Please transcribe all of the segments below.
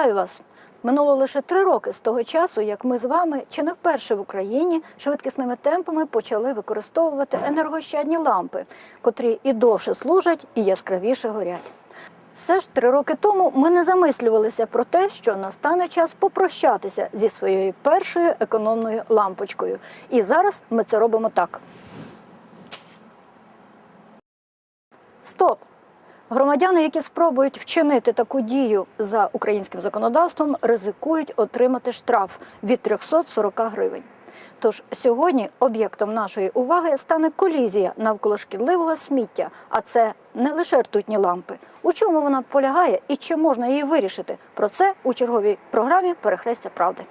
Вітаю вас! Минуло лише три роки з того часу, як ми з вами чи не вперше в Україні швидкісними темпами почали використовувати енергощадні лампи, котрі і довше служать, і яскравіше горять. Все ж три роки тому ми не замислювалися про те, що настане час попрощатися зі своєю першою економною лампочкою. І зараз ми це робимо так. Стоп! Громадяни, які спробують вчинити таку дію за українським законодавством, ризикують отримати штраф від 340 гривень. Тож сьогодні об'єктом нашої уваги стане колізія навколо шкідливого сміття, а це не лише ртутні лампи. У чому вона полягає і чи можна її вирішити? Про це у черговій програмі Перехрестя правди.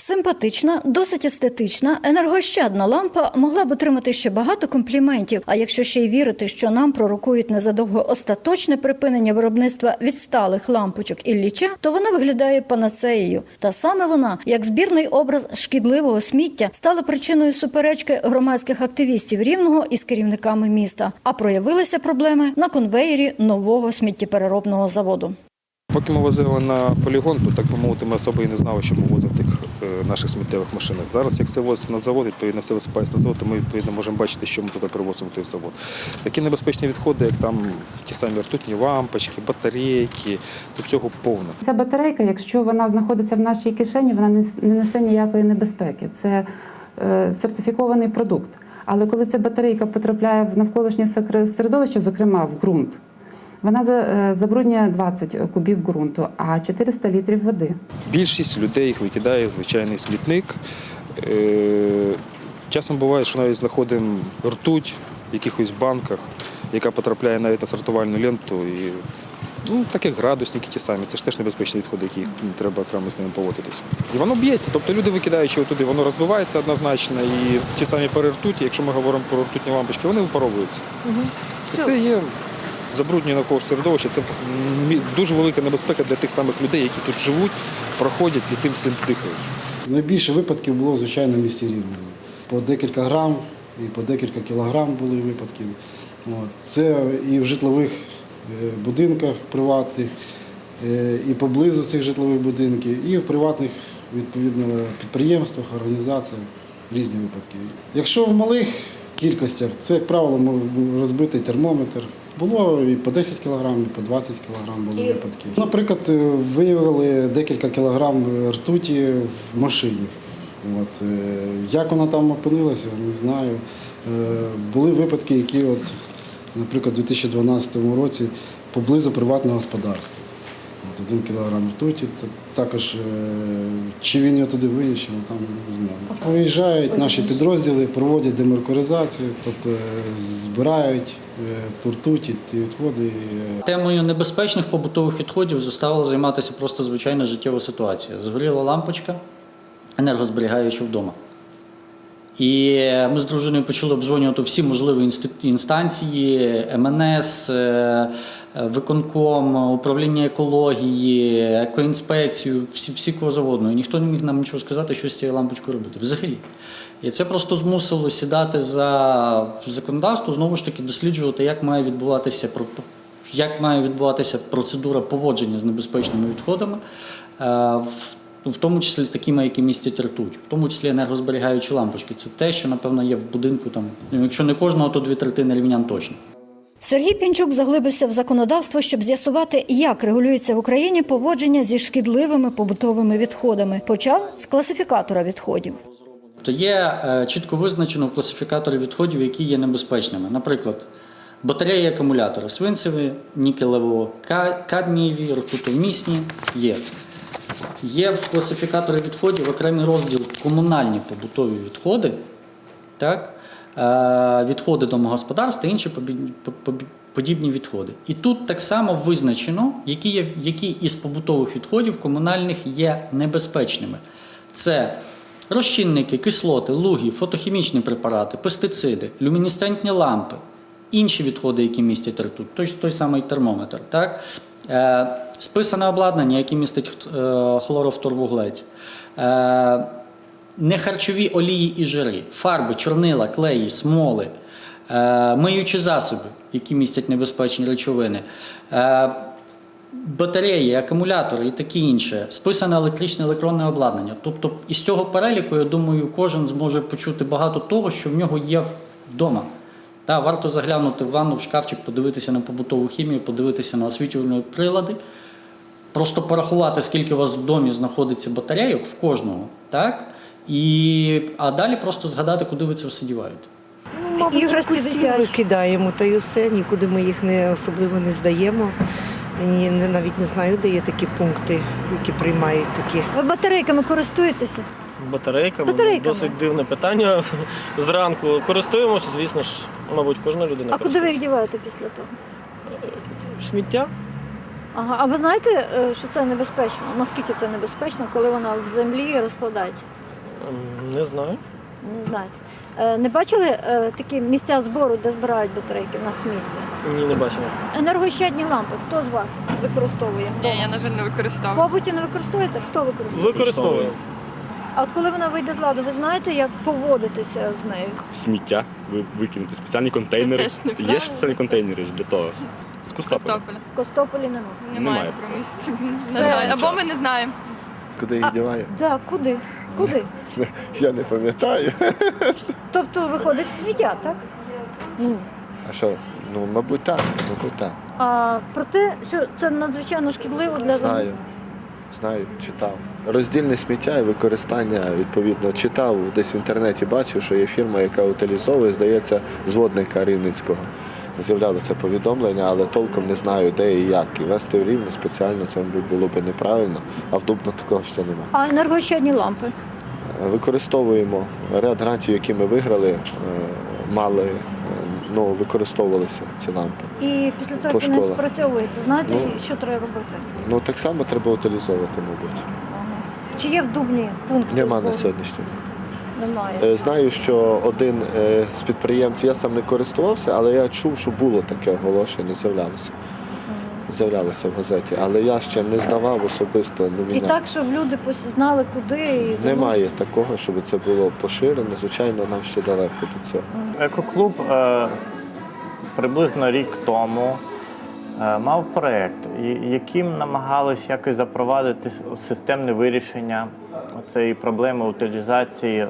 Симпатична, досить естетична, енергощадна лампа могла б отримати ще багато компліментів. А якщо ще й вірити, що нам пророкують незадовго остаточне припинення виробництва відсталих лампочок Ілліча, то вона виглядає панацеєю. Та саме вона, як збірний образ шкідливого сміття, стала причиною суперечки громадських активістів рівного із керівниками міста. А проявилися проблеми на конвеєрі нового сміттєпереробного заводу. Поки ми возили на полігон, то так би мовити, ми особо і не знали, що ми возимо тих наших сміттєвих машинах. Зараз, як це возиться на завод, відповідно, все висипається на завод, то ми відповідно можемо бачити, що ми туди привозимо той завод. Такі небезпечні відходи, як там ті самі ртутні лампочки, батарейки, то цього повно. Ця батарейка, якщо вона знаходиться в нашій кишені, вона не несе ніякої небезпеки. Це е, сертифікований продукт. Але коли ця батарейка потрапляє в навколишнє середовище, зокрема в ґрунт, вона за- е, забруднює 20 кубів ґрунту, а 400 літрів води. Більшість людей їх викидає в звичайний смітник. Е, Часом буває, що навіть знаходимо ртуть в якихось банках, яка потрапляє навіть на сортувальну ленту. І, ну, так як градусники ті самі, це ж теж небезпечні відходи, які треба окремо з ними поводитись. І воно б'ється. Тобто люди викидаючи туди, воно розбивається однозначно. І ті самі перертуті, якщо ми говоримо про ртутні лампочки, вони випаровуються. І це є забруднює навколо середовище. Це дуже велика небезпека для тих самих людей, які тут живуть, проходять і тим цим дихають. Найбільше випадків було, звичайно, в місті Рівному. По декілька грам і по декілька кілограм були випадки. Це і в житлових е, будинках приватних, е, і поблизу цих житлових будинків, і в приватних підприємствах, організаціях різні випадки. Якщо в малих кількостях, це, як правило, розбитий термометр. Було і по 10 кг, і по 20 кг були випадки. Наприклад, е, виявили декілька кілограм ртуті в машині. От, е, як вона там опинилася, не знаю. Е, Були випадки, які, от, наприклад, у 2012 році поблизу приватного господарства. От, один кілограм ртуті, також е, чи він його туди виніс, чи там не знаю. Виїжджають наші підрозділи, проводять демаркуризацію, тобто е, збирають е, ту ті відходи. Темою небезпечних побутових відходів заставила займатися просто звичайна життєва ситуація. Згоріла лампочка енергозберігаюча вдома. І ми з дружиною почали обдзвонювати всі можливі інстанції, МНС, е, виконком, управління екології, екоінспекцію, всі, всі кого заводно. І ніхто не міг нам нічого сказати, що з цією лампочкою робити. Взагалі. І це просто змусило сідати за законодавство, знову ж таки досліджувати, як має відбуватися як має відбуватися процедура поводження з небезпечними відходами, е, в- в тому числі такими, які містять ртуть, в тому числі енергозберігаючі лампочки. Це те, що напевно є в будинку. Там, ну, якщо не кожного, то дві третини рівнян точно. Сергій Пінчук заглибився в законодавство, щоб з'ясувати, як регулюється в Україні поводження зі шкідливими побутовими відходами. Почав з класифікатора відходів. То є е, чітко визначено в класифікаторі відходів, які є небезпечними. Наприклад, батареї і акумулятори свинцеві, нікелево кадмієві, ртутовмісні є. Є в класифікаторі відходів окремий розділ комунальні побутові відходи, так? е, відходи домогосподарств та інші подібні відходи. І тут так само визначено, які, є, які із побутових відходів комунальних є небезпечними. Це розчинники, кислоти, луги, фотохімічні препарати, пестициди, люмінесцентні лампи, інші відходи, які містять ртуть, той, той самий термометр. Так? Е, списане обладнання, яке містить е, хлорофторвуглець. Е, нехарчові олії і жири, фарби, чорнила, клеї, смоли, миючі засоби, які містять небезпечні речовини. Батареї, акумулятори і таке інше, списане електричне електронне обладнання. Тобто, із цього переліку, я думаю, кожен зможе почути багато того, що в нього є вдома. Та, варто заглянути в ванну, в шкафчик, подивитися на побутову хімію, подивитися на освітлювальні прилади, просто порахувати, скільки у вас в домі знаходиться батарейок в кожного, так? І, а далі просто згадати, куди ви це все діваєте. Іграшки Іграшки всі викидаємо, та й усе, нікуди ми їх не особливо не здаємо. Мені навіть не знаю, де є такі пункти, які приймають такі. Ви батарейками користуєтеся? Батарейками, Батарейками. досить дивне питання. Зранку користуємося, звісно ж, мабуть, кожна людина А куди ви їх діваєте після того? Сміття? Ага, а ви знаєте, е, що це небезпечно? Наскільки це небезпечно, коли вона в землі розкладається? Не знаю. Не знаєте. Е, Не бачили е, такі місця збору, де збирають батарейки в нас в місті? Ні, не бачимо. Енергощадні лампи. Хто з вас використовує? Ні, я, на жаль, не використовую. побуті не використовуєте? Хто використовує? Використовуємо. А от коли вона вийде з ладу, ви знаєте, як поводитися з нею? сміття ви- викинути, спеціальні контейнери. теж неправильно. Є ж спеціальні контейнери ж для того. З Костополя. Костополя. В Костополі немає. Немає Немає. такого місця. На Все. жаль, або ми не знаємо. Куди їх діваю? Так, куди? Куди? Я не пам'ятаю. Тобто виходить сміття, так? Ну. А що? Ну, мабуть, так, мабуть, так. А про те, що це надзвичайно шкідливо для Знаю. Знаю, читав. Роздільне сміття і використання, відповідно, читав, десь в інтернеті бачив, що є фірма, яка утилізовує, здається, з водника Рівницького. З'являлося повідомлення, але толком не знаю, де і як. І вести в рівні спеціально це, було б неправильно, а в Дубно такого ще немає. А енергощадні лампи. Використовуємо ряд грантів, які ми виграли, е, мали, е, ну, використовувалися ці лампи. І після того, як вони спрацьовуються, знаєте, Ну. що треба робити? Ну так само треба утилізовувати, мабуть. Чи є в Дубні пункт? Нема на сьогоднішній день. Немає. Е, Знаю, що один е, з підприємців, я сам не користувався, але я чув, що було таке оголошення, з'являлося. З'являлося в газеті, але я ще не здавав особисто. Не І так, щоб люди знали, куди і Немає такого, щоб це було поширено. Звичайно, нам ще далеко до цього. Екоклуб е, приблизно рік тому мав проєкт, яким намагались якось запровадити системне вирішення цієї проблеми утилізації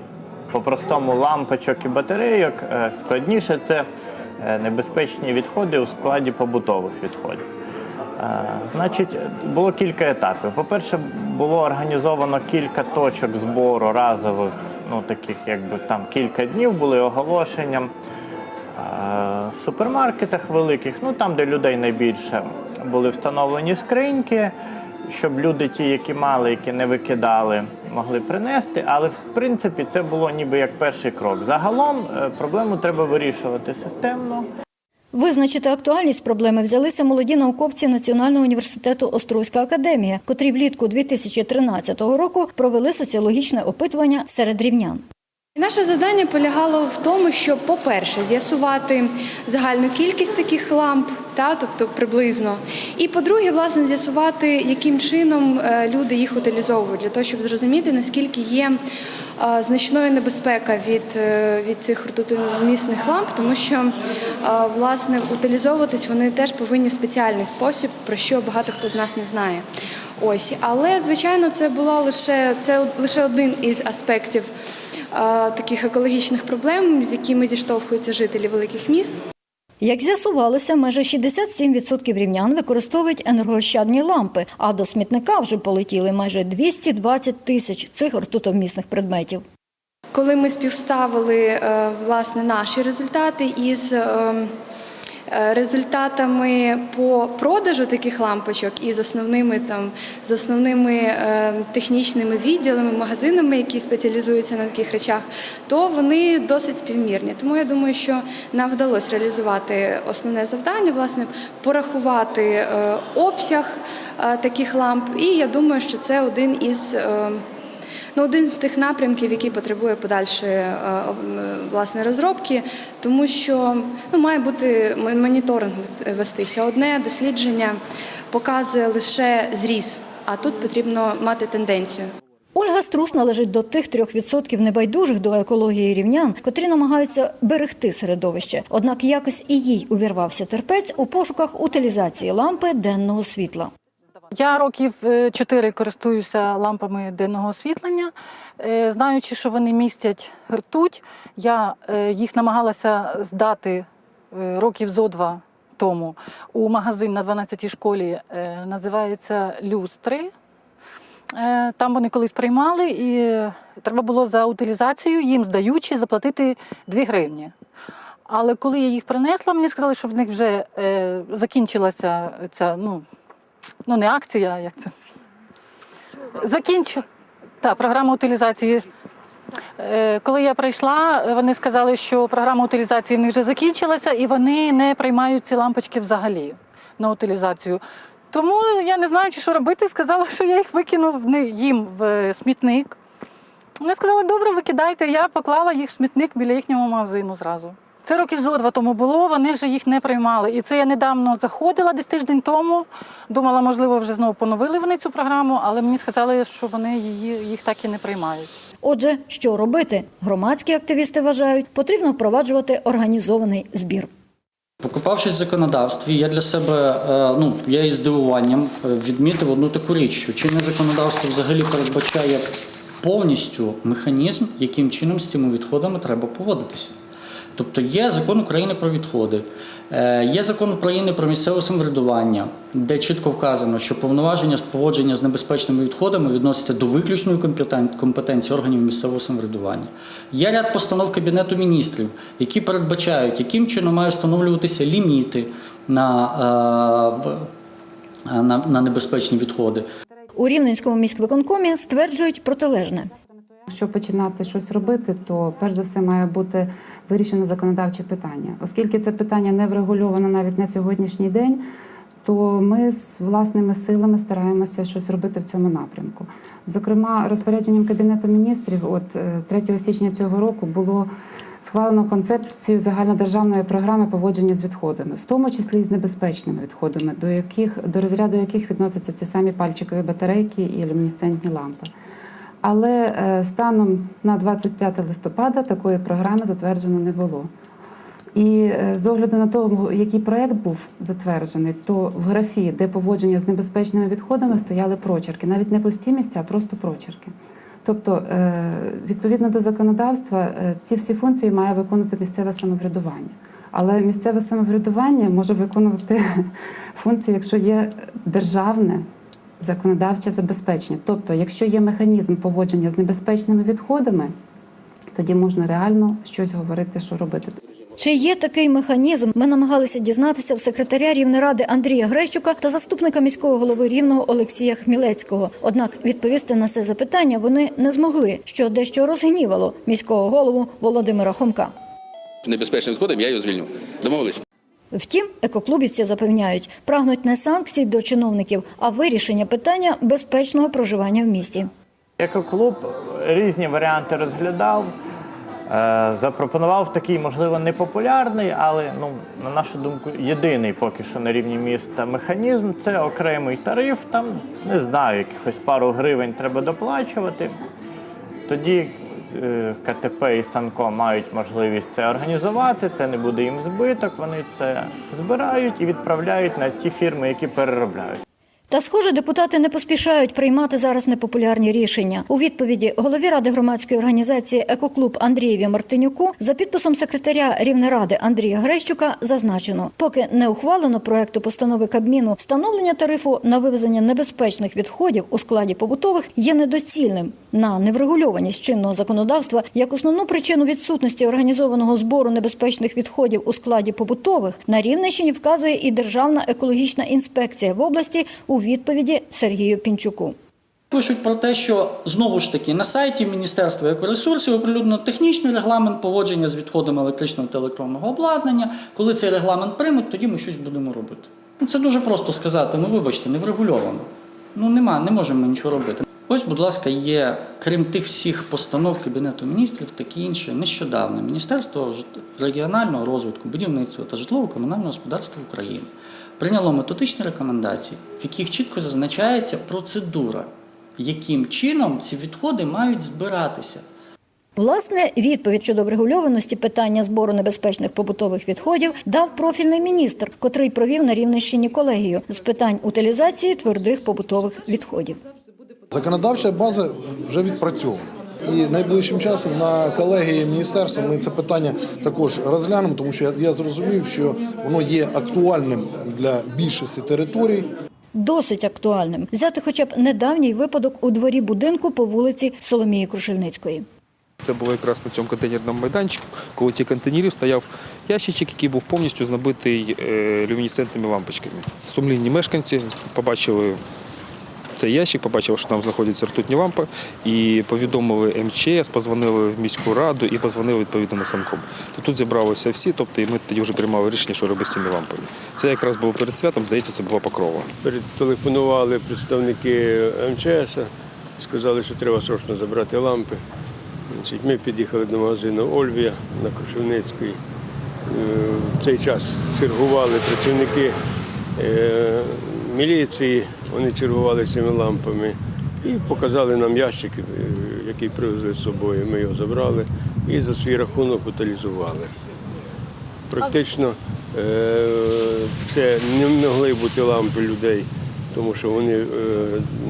по-простому лампочок і батарейок. Е, Складніше це е, небезпечні відходи у складі побутових відходів. Е, Значить, було кілька етапів. По-перше, було організовано кілька точок збору разових, ну таких якби там кілька днів були оголошення. В супермаркетах великих, ну там, де людей найбільше, були встановлені скриньки, щоб люди, ті, які мали, які не викидали, могли принести. Але в принципі це було ніби як перший крок. Загалом е, проблему треба вирішувати системно. Визначити актуальність проблеми взялися молоді науковці Національного університету Острозька академія, котрі влітку 2013 року провели соціологічне опитування серед рівнян. Наше завдання полягало в тому, щоб, по-перше, з'ясувати загальну кількість таких ламп, та, тобто приблизно. І по-друге, власне, з'ясувати, яким чином е, люди їх утилізовують, для того, щоб зрозуміти, наскільки є е, значною небезпека від, е, від цих ртутомісних ламп, тому що власне утилізовуватись вони теж повинні в спеціальний спосіб, про що багато хто з нас не знає. Ось, але звичайно, це була лише це лише один із аспектів таких екологічних проблем, з якими зіштовхуються жителі великих міст. Як з'ясувалося, майже 67% рівнян використовують енергоощадні лампи, а до смітника вже полетіли майже 220 тисяч цих ртутовмісних предметів. Коли ми співставили е, власне наші результати із е, е, результатами по продажу таких лампочок і з основними там з основними е, технічними відділами, магазинами, які спеціалізуються на таких речах, то вони досить співмірні. Тому я думаю, що нам вдалося реалізувати основне завдання, власне, порахувати е, обсяг е, таких ламп. І я думаю, що це один із е, Ну, один з тих напрямків, який потребує подальшої е, власне розробки, тому що ну, має бути моніторинг вестися. Одне дослідження показує лише зріс, а тут потрібно мати тенденцію. Ольга Струс належить до тих 3% небайдужих до екології рівнян, котрі намагаються берегти середовище. Однак якось і їй увірвався терпець у пошуках утилізації лампи денного світла. Я років е, чотири користуюся лампами денного освітлення. Е, Знаючи, що вони містять ртуть, я е, їх намагалася здати років зо два тому у магазин на 12-й школі, називається Люстри. Там вони колись приймали, і треба було за утилізацію їм здаючи заплатити 2 гривні. Але коли я їх принесла, мені сказали, що в них вже закінчилася ця, ну, ну не акція, а як це? Закінчила. Так, програма утилізації. Е, Коли я прийшла, вони сказали, що програма утилізації в них вже закінчилася, і вони не приймають ці лампочки взагалі на утилізацію. Тому я не знаю, що робити. Сказала, що я їх викинув їм в смітник. Вони сказали, добре, викидайте. Я поклала їх в смітник біля їхнього магазину зразу. Це років зо два тому було, вони вже їх не приймали. І це я недавно заходила десь тиждень тому. Думала, можливо, вже знову поновили вони цю програму, але мені сказали, що вони її, їх так і не приймають. Отже, що робити? Громадські активісти вважають, потрібно впроваджувати організований збір. Покопавшись в законодавстві, я для себе е, ну я із здивуванням е, відмітив одну таку річ, що чинне законодавство взагалі передбачає повністю механізм, яким чином з цими відходами треба поводитися. Тобто є закон України про відходи, е, є закон України про місцеве самоврядування, де чітко вказано, що повноваження з поводження з небезпечними відходами відносяться до виключної компетен- компетенції органів місцевого самоврядування. Є ряд постанов Кабінету міністрів, які передбачають, яким чином мають встановлюватися ліміти на, е, на, на небезпечні відходи. У Рівненському міськвиконкомі стверджують протилежне. Якщо починати щось робити, то перш за все має бути вирішено законодавче питання. Оскільки це питання не врегульовано навіть на сьогоднішній день, то ми з власними силами стараємося щось робити в цьому напрямку. Зокрема, розпорядженням Кабінету міністрів, от е, 3 січня цього року було схвалено концепцію загальнодержавної програми поводження з відходами, в тому числі і з небезпечними відходами, до яких до розряду яких відносяться ці самі пальчикові батарейки і люмінесцентні лампи. Але е, станом на 25 листопада такої програми затверджено не було. І е, з огляду на те, який проект був затверджений, то в графі, де поводження з небезпечними відходами, стояли прочерки, навіть не пусті місця, а просто прочерки. Тобто, е, відповідно до законодавства, ці всі функції має виконувати місцеве самоврядування. Але місцеве самоврядування може виконувати функції, якщо є державне законодавче забезпечення. Тобто, якщо є механізм поводження з небезпечними відходами, тоді можна реально щось говорити, що робити. Чи є такий механізм? Ми намагалися дізнатися в секретаря Рівнеради Андрія Грещука та заступника міського голови Рівного Олексія Хмілецького. Однак відповісти на це запитання вони не змогли, що дещо розгнівало міського голову Володимира Хомка. Небезпечним відходом я його звільню. Домовились? Втім, екоклубівці запевняють, прагнуть не санкцій до чиновників, а вирішення питання безпечного проживання в місті. Екоклуб різні варіанти розглядав. е, Запропонував такий, можливо, непопулярний, але ну на нашу думку, єдиний поки що на рівні міста механізм це окремий тариф. Там не знаю, якихось пару гривень треба доплачувати. Тоді КТП і Санко мають можливість це організувати. Це не буде їм збиток. Вони це збирають і відправляють на ті фірми, які переробляють. Та, схоже, депутати не поспішають приймати зараз непопулярні рішення. У відповіді голові ради громадської організації Екоклуб Андрієві Мартинюку за підписом секретаря Рівнеради Андрія Грещука зазначено, поки не ухвалено проекту постанови Кабміну, встановлення тарифу на вивезення небезпечних відходів у складі побутових є недоцільним. На неврегульованість чинного законодавства як основну причину відсутності організованого збору небезпечних відходів у складі побутових на Рівненщині вказує і Державна екологічна інспекція в області у відповіді Сергію Пінчуку. Пишуть про те, що знову ж таки на сайті Міністерства екоресурсів оприлюднено технічний регламент поводження з відходами електричного та електронного обладнання. Коли цей регламент приймуть, тоді ми щось будемо робити. Ну це дуже просто сказати. Ну вибачте, не врегульовано. Ну нема, не можемо нічого робити. Ось, будь ласка, є, крім тих всіх постанов Кабінету міністрів, такі інші, нещодавно Міністерство регіонального розвитку, будівництва та житлово-комунального господарства України прийняло методичні рекомендації, в яких чітко зазначається процедура, яким чином ці відходи мають збиратися. Власне, відповідь щодо врегульованості питання збору небезпечних побутових відходів дав профільний міністр, котрий провів на Рівненщині колегію з питань утилізації твердих побутових відходів. Законодавча база вже відпрацьована. І найближчим часом на колегії міністерства ми це питання також розглянемо, тому що я, зрозумів, що воно є актуальним для більшості територій. Досить актуальним взяти хоча б недавній випадок у дворі будинку по вулиці Соломії Крушельницької. Це було якраз на цьому контейнерному майданчику, коли ці контейнерів стояв ящичок, який був повністю знабитий е, люмінесцентними лампочками. Сумлінні мешканці побачили цей ящик, побачили, що там знаходяться ртутні лампи, і повідомили МЧС, позвонили в міську раду і позвонили відповідно на санком. То тут зібралися всі, тобто і ми тоді вже приймали рішення, що робити з цими лампами. Це якраз було перед святом, здається, це була покрова. Перетелефонували представники МЧС, сказали, що треба срочно забрати лампи. Ми під'їхали до магазину Ольвія на Крушівницькій. Е, В цей час чергували працівники е, міліції, вони чергували цими лампами і показали нам ящик, е, який привезли з собою. Ми його забрали і за свій рахунок утилізували. Практично е, це не могли бути лампи людей, тому що вони е,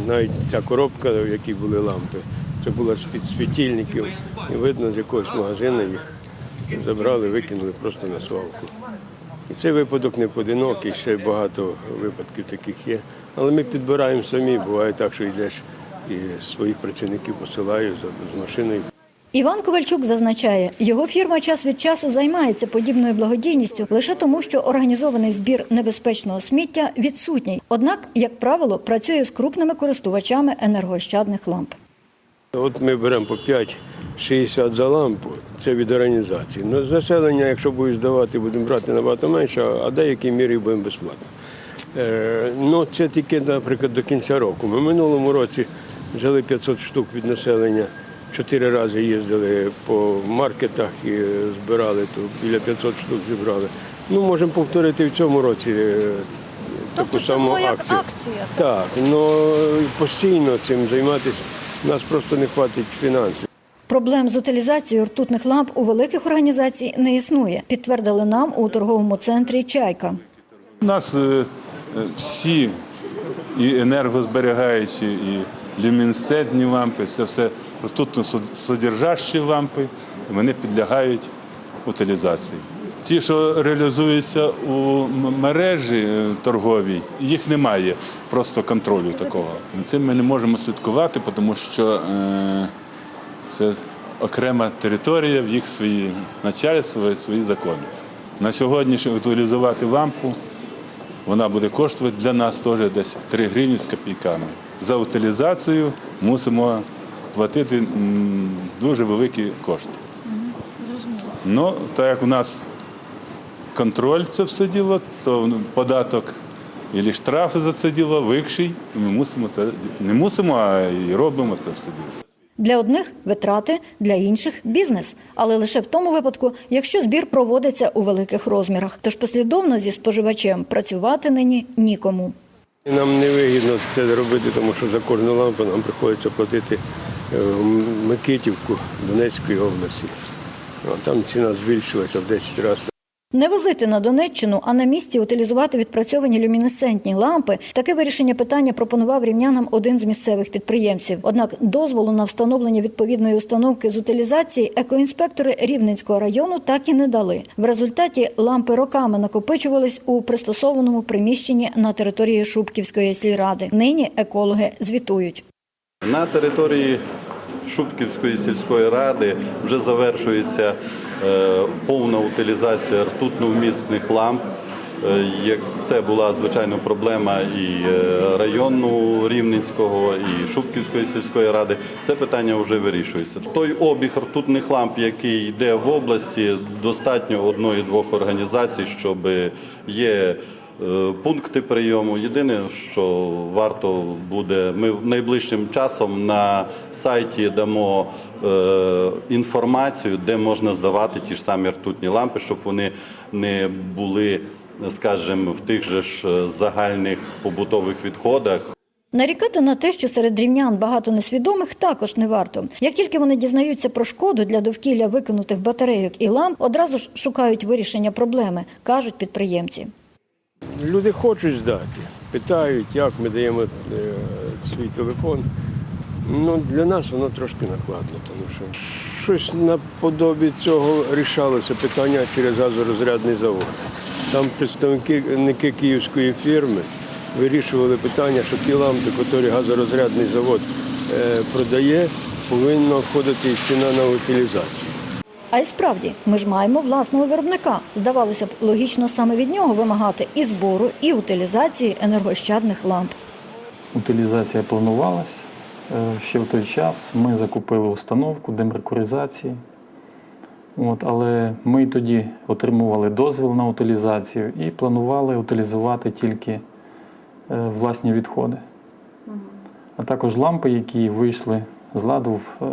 навіть ця коробка, в якій були лампи, це була з-під світильників. І видно, з якогось магазину їх забрали, викинули просто на свалку. І цей випадок не поодинокий, ще багато випадків таких є. Але ми підбираємо самі, буває так, що йдеш і своїх працівників посилаю з машиною. Іван Ковальчук зазначає, його фірма час від часу займається подібною благодійністю лише тому, що організований збір небезпечного сміття відсутній. Однак, як правило, працює з крупними користувачами енергоощадних ламп. От ми беремо по 5,60 за лампу, це від організації. Ну, з населення, якщо будуть здавати, будемо брати набагато менше, а деякі мірі будемо безплатно. Е, ну, це тільки, наприклад, до кінця року. Ми в минулому році взяли 500 штук від населення, чотири рази їздили по маркетах і збирали, то біля 500 штук зібрали. Ну, можемо повторити в цьому році е, таку саму акцію. Акція. Так, але постійно цим займатися у нас просто не вистачить фінансів. Проблем з утилізацією ртутних ламп у великих організацій не існує, підтвердили нам у торговому центрі Чайка. У нас е, всі і енергозберігаючі, і люмінесцентні лампи, це все ртутно содержащі лампи, вони підлягають утилізації. Ті, що реалізуються у мережі е, торговій, їх немає просто контролю такого. Цим ми не можемо слідкувати, тому що е, це окрема територія, в їх свої начальство, свої закони. На сьогодні, утилізувати лампу, вона буде коштувати для нас теж десь 3 гривні з копійками. За утилізацію мусимо платити дуже великі кошти. Ну, так як у нас контроль це все діло, то податок і штрафи за це діло вищий, і ми мусимо це не мусимо, а і робимо це все діло. Для одних витрати, для інших бізнес, але лише в тому випадку, якщо збір проводиться у великих розмірах. Тож послідовно зі споживачем працювати нині нікому. Нам не вигідно це робити, тому що за кожну лампу нам приходиться платити е, Микитівку Донецької області. Там ціна збільшилася в 10 разів. Не возити на Донеччину, а на місці утилізувати відпрацьовані люмінесцентні лампи. Таке вирішення питання пропонував рівнянам один з місцевих підприємців. Однак дозволу на встановлення відповідної установки з утилізації екоінспектори Рівненського району так і не дали. В результаті лампи роками накопичувались у пристосованому приміщенні на території Шубківської сільради. Нині екологи звітують. На території Шубківської сільської ради вже завершується повна утилізація ртутновмісних ламп. Е, Як це була звичайно проблема і е, району Рівненського, і Шубківської сільської ради, це питання вже вирішується. Той обіг ртутних ламп, який йде в області, достатньо одної-двох організацій, щоб є Е, Пункти прийому. Єдине, що варто буде, ми найближчим часом на сайті дамо е, інформацію, де можна здавати ті ж самі ртутні лампи, щоб вони не були, скажімо, в тих же ж е, загальних побутових відходах. Нарікати на те, що серед рівнян багато несвідомих, також не варто. Як тільки вони дізнаються про шкоду для довкілля викинутих батарейок і ламп, одразу ж шукають вирішення проблеми, кажуть підприємці. Люди хочуть здати, питають, як ми даємо е, свій телефон. Ну, для нас воно трошки накладно, тому що щось наподобі цього рішалося питання через газорозрядний завод. Там представники київської фірми вирішували питання, що ті лампи, які газорозрядний завод е, продає, повинна входити ціна на утилізацію. А й справді, ми ж маємо власного виробника. Здавалося б, логічно саме від нього вимагати і збору, і утилізації енергощадних ламп. Утилізація планувалася. Е, Ще в той час ми закупили установку демеркуризації. От, але ми тоді отримували дозвіл на утилізацію і планували утилізувати тільки е, власні відходи. А також лампи, які вийшли з ладу в е,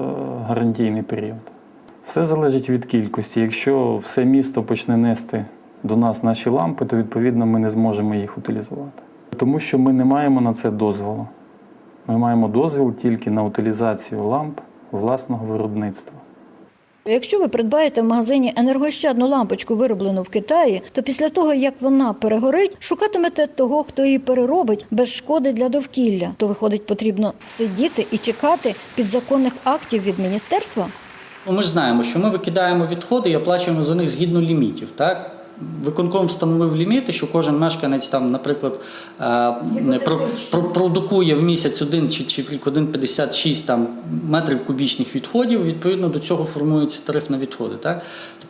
гарантійний період. Все залежить від кількості. Якщо все місто почне нести до нас наші лампи, то відповідно ми не зможемо їх утилізувати. Тому що ми не маємо на це дозволу. Ми маємо дозвіл тільки на утилізацію ламп власного виробництва. Якщо ви придбаєте в магазині енергощадну лампочку, вироблену в Китаї, то після того, як вона перегорить, шукатимете того, хто її переробить без шкоди для довкілля. То виходить, потрібно сидіти і чекати підзаконних актів від міністерства. Ну, Ми ж знаємо, що ми викидаємо відходи і оплачуємо за них згідно лімітів. Так? Виконком встановив ліміти, що кожен мешканець там, наприклад, е, про, про, продукує в місяць один чи, чи 1,56 там метрів кубічних відходів. Відповідно до цього формується тариф на відходи. Так?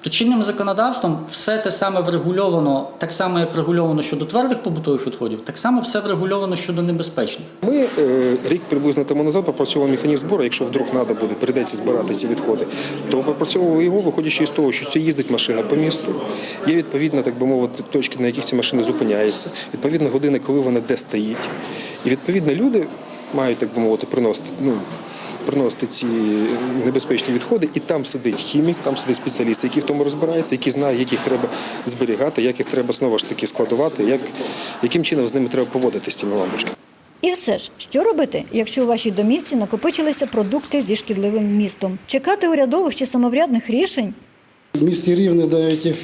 Тобто чинним законодавством все те саме врегульовано, так само як врегульовано щодо твердих побутових відходів, так само все врегульовано щодо небезпечних. Ми е, рік приблизно тому назад попрацювали механізм збору. Якщо вдруг треба буде, прийдеться збирати ці відходи, то попрацьовували його, виходячи із того, що це їздить машина по місту. Є відповідно, так би мовити, точки, на яких ці машини зупиняються, відповідно години, коли вона де стоїть. І відповідно люди мають, так би мовити, приносити. Ну, Приносити ці небезпечні відходи, і там сидить хімік, там сидить спеціаліст, який в тому розбирається, який знає, як їх треба зберігати, як їх треба знову ж таки складувати, як, яким чином з ними треба поводити з цими лампочками. І все ж, що робити, якщо у вашій домівці накопичилися продукти зі шкідливим містом? Чекати урядових чи самоврядних рішень? В місті Рівне дають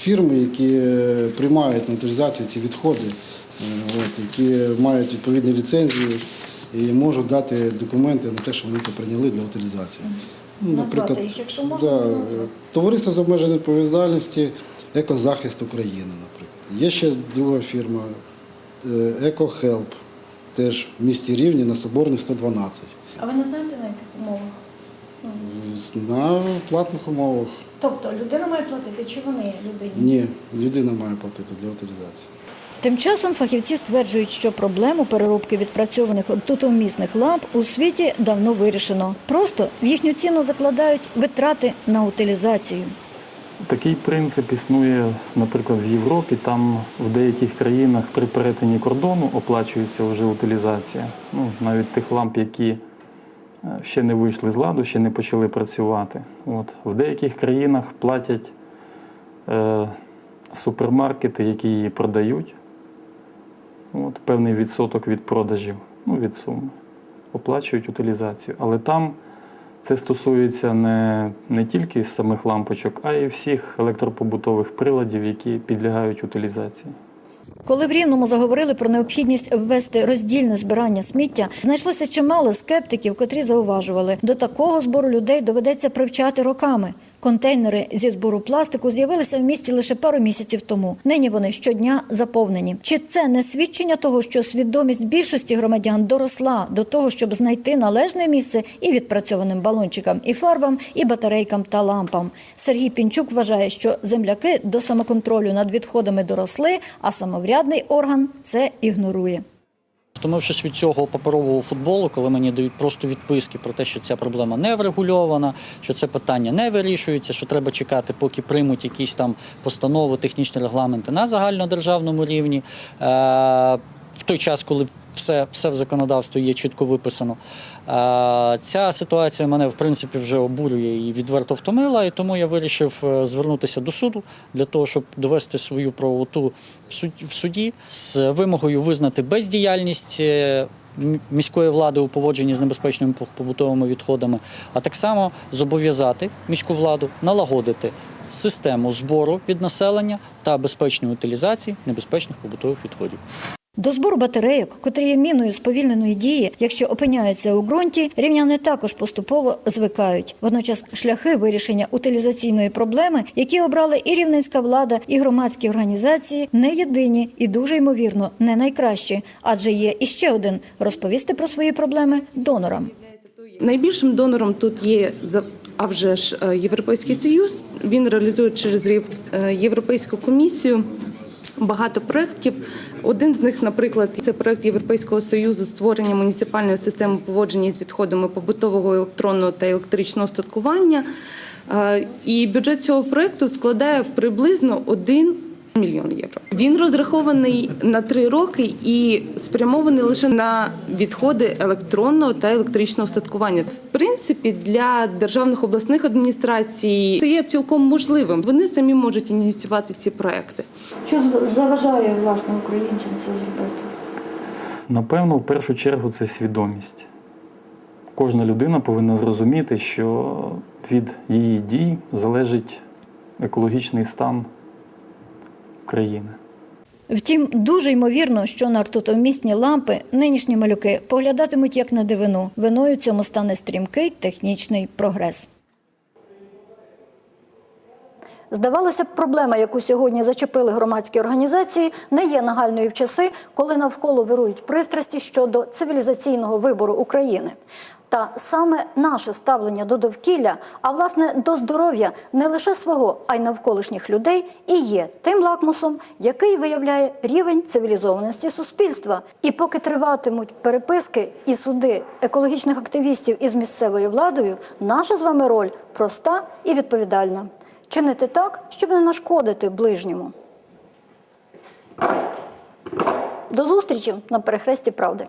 фірми, які е, приймають на утилізацію ці відходи, е, от, які мають відповідні ліцензії і можуть дати документи на те, що вони це прийняли для утилізації. Ну, Назвати їх, якщо можна, да, е, Товариство з обмеженою відповідальності Екозахист України, наприклад. Є ще друга фірма е, EcoHelp, теж в місті Рівні на Соборній 112. А ви не знаєте на яких умовах? На платних умовах. Тобто людина має платити, чи вони людині? Ні, людина має платити для утилізації. Тим часом фахівці стверджують, що проблему переробки відпрацьованих ртутовмісних ламп у світі давно вирішено. Просто в їхню ціну закладають витрати на утилізацію. Такий принцип існує, наприклад, в Європі. Там в деяких країнах при перетині кордону оплачується вже утилізація. Ну, навіть тих ламп, які е, ще не вийшли з ладу, ще не почали працювати. От. В деяких країнах платять е, супермаркети, які її продають. От, певний відсоток від продажів, ну, від суми. Оплачують утилізацію. Але там це стосується не, не тільки самих лампочок, а й всіх електропобутових приладів, які підлягають утилізації. Коли в Рівному заговорили про необхідність ввести роздільне збирання сміття, знайшлося чимало скептиків, котрі зауважували, до такого збору людей доведеться привчати роками. Контейнери зі збору пластику з'явилися в місті лише пару місяців тому. Нині вони щодня заповнені. Чи це не свідчення того, що свідомість більшості громадян доросла до того, щоб знайти належне місце і відпрацьованим балончикам, і фарбам, і батарейкам та лампам? Сергій Пінчук вважає, що земляки до самоконтролю над відходами доросли, а самоврядний орган це ігнорує. Втомившись від цього паперового футболу, коли мені дають просто відписки про те, що ця проблема не врегульована, що це питання не вирішується, що треба чекати, поки приймуть якісь там постанови, технічні регламенти на загальнодержавному рівні. Е, В той час, коли все, все в законодавстві є чітко виписано. Е, Ця ситуація мене в принципі вже обурює і відверто втомила, і тому я вирішив е, звернутися до суду для того, щоб довести свою правоту в суді з вимогою визнати бездіяльність. е, Міської влади у поводженні з небезпечними побутовими відходами, а так само зобов'язати міську владу налагодити систему збору від населення та безпечної утилізації небезпечних побутових відходів. До збору батарейок, котрі є міною сповільненої дії, якщо опиняються у ґрунті, рівняни також поступово звикають. Водночас шляхи вирішення утилізаційної проблеми, які обрали і рівненська влада, і громадські організації, не єдині і дуже ймовірно не найкращі, адже є іще один розповісти про свої проблеми донорам. Найбільшим донором тут є а вже ж е, Європейський Союз. Він реалізує через е, Європейську комісію багато проєктів. Один з них, наприклад, це проєкт Європейського союзу створення муніципальної системи поводження з відходами побутового електронного та електричного устаткування. Е, І бюджет цього проєкту складає приблизно 1 мільйон євро. Він розрахований на три роки і спрямований лише на відходи електронного та електричного устаткування. В принципі, для державних обласних адміністрацій це є цілком можливим. Вони самі можуть ініціювати ці проекти. Що заважає власне українцям це зробити? Напевно, в першу чергу це свідомість. Кожна людина повинна зрозуміти, що від її дій залежить екологічний стан країни. Втім, дуже ймовірно, що на ртутомісні лампи нинішні малюки поглядатимуть як на дивину. Виною цьому стане стрімкий технічний прогрес. Здавалося б, проблема, яку сьогодні зачепили громадські організації, не є нагальною в часи, коли навколо вирують пристрасті щодо цивілізаційного вибору України. Та саме наше ставлення до довкілля, а власне до здоров'я не лише свого, а й навколишніх людей, і є тим лакмусом, який виявляє рівень цивілізованості суспільства. І поки триватимуть переписки і суди екологічних активістів із місцевою владою, наша з вами роль проста і відповідальна чинити так, щоб не нашкодити ближньому. До зустрічі на перехресті правди.